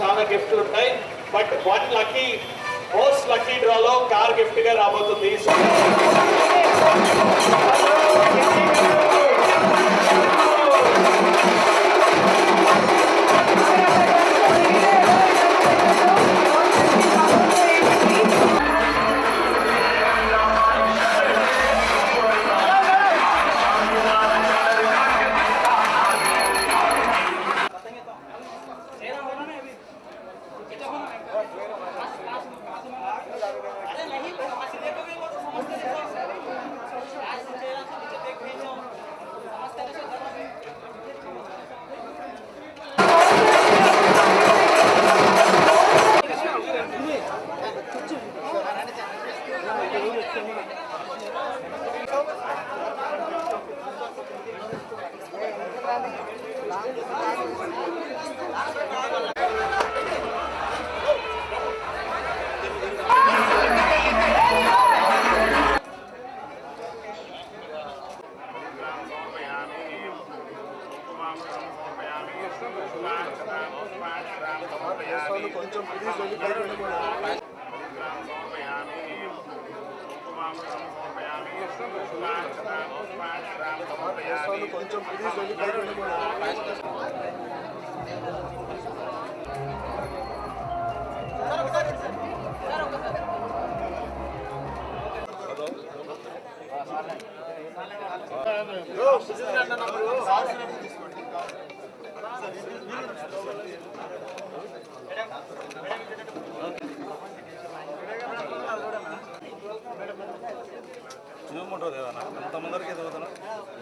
चाल gift uh but one lucky most lucky draw car gift राबो కొంచెం please వెళ్ళి కొంచెం ప్లీజ్ వెళ్ళి బయట వెళ్ళిపోండి. కదా అంతమందరికి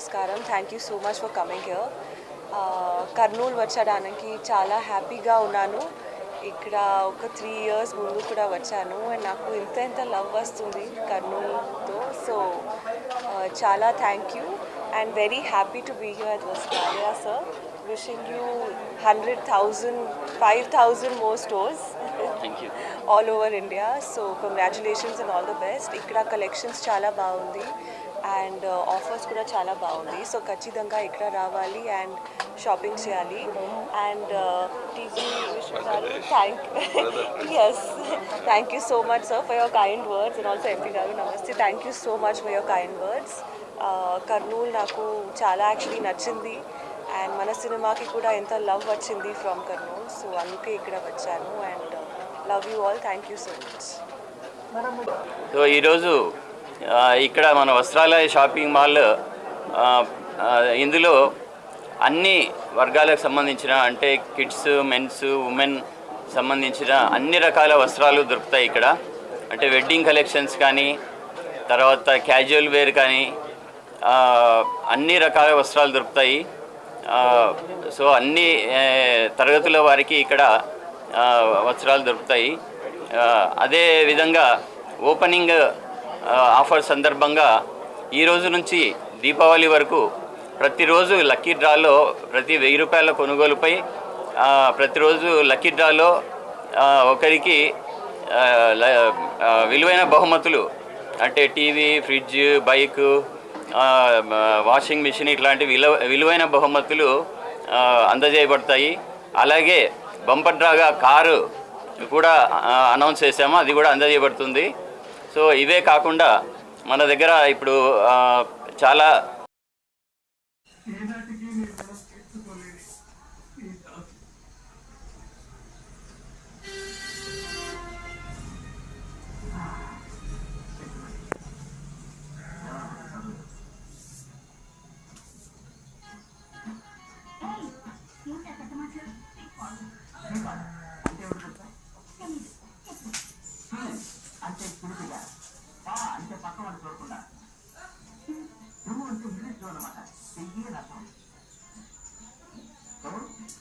నమస్కారం. Thank you so much for coming here Kurnool వచ్చడానికి చాలా హ్యాపీగా ఉన్నాను. ఇక్కడ ఒక త్రీ ఇయర్స్ ముందు కూడా వచ్చాను. అండ్ నాకు ఇంత ఇంత లవ్ వస్తుంది కర్నూలుతో. సో చాలా thank you and very happy to be here at వస్కారియా sir wishing you hundred thousand five thousand more stores all over India so congratulations and all the best ఇక్కడ కలెక్షన్స్ చాలా బాగుంది. And offers కూడా చాలా బాగుంది. So ఖచ్చితంగా ఇక్కడ రావాలి and shopping చేయాలి. అండ్ టీజీ విష్ణు గారు thanks thank you so much sir for your kind words and also MP గారు నమస్తే thank you so much for your kind words Kurnool నాకు చాలా యాక్చువల్లీ నచ్చింది. అండ్ మన సినిమాకి కూడా ఎంత లవ్ వచ్చింది ఫ్రమ్ కర్నూలు సో అందుకే ఇక్కడ వచ్చాను. And love you all thank you so much so ఈరోజు ఇక్కడ మన Vastralaya shopping mall uh, uh, ఇందులో అన్ని వర్గాలకు సంబంధించిన అంటే కిడ్స్ మెన్స్ ఉమెన్ సంబంధించిన అన్ని రకాల వస్త్రాలు దొరుకుతాయి ఇక్కడ. అంటే వెడ్డింగ్ కలెక్షన్స్ కానీ తర్వాత క్యాజువల్ వేర్ కానీ uh, అన్ని రకాల వస్త్రాలు దొరుకుతాయి. సో అన్ని తరగతుల వారికి ఇక్కడ వస్త్రాలు దొరుకుతాయి. అదే విధంగా ఓపెనింగ్ ఆఫర్ సందర్భంగా ఈ రోజు నుంచి దీపావళి వరకు ప్రతిరోజు లక్కీ డ్రాలో ప్రతి వెయ్యి రూపాయల కొనుగోలుపై ప్రతిరోజు లక్కీ డ్రాలో ఒకరికి ల- విలువైన బహుమతులు అంటే TV fridge bike washing machine ఇట్లాంటి విలువ విలువైన బహుమతులు అందజేయబడతాయి. అలాగే బంపర్ డ్రాగా కారు కూడా అనౌన్స్ చేసాము అది కూడా అందజేయబడుతుంది. సో ఇవే కాకుండా మన దగ్గర ఇప్పుడు చాలా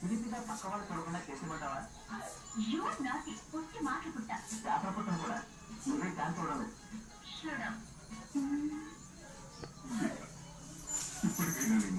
పిలిపిగా పక్క వాళ్ళు చూడకుండా చేసిమంటావా పేపర్ పుట్టం కూడా? నువ్వే దాని చూడలేదు ఇప్పటికైనా నీ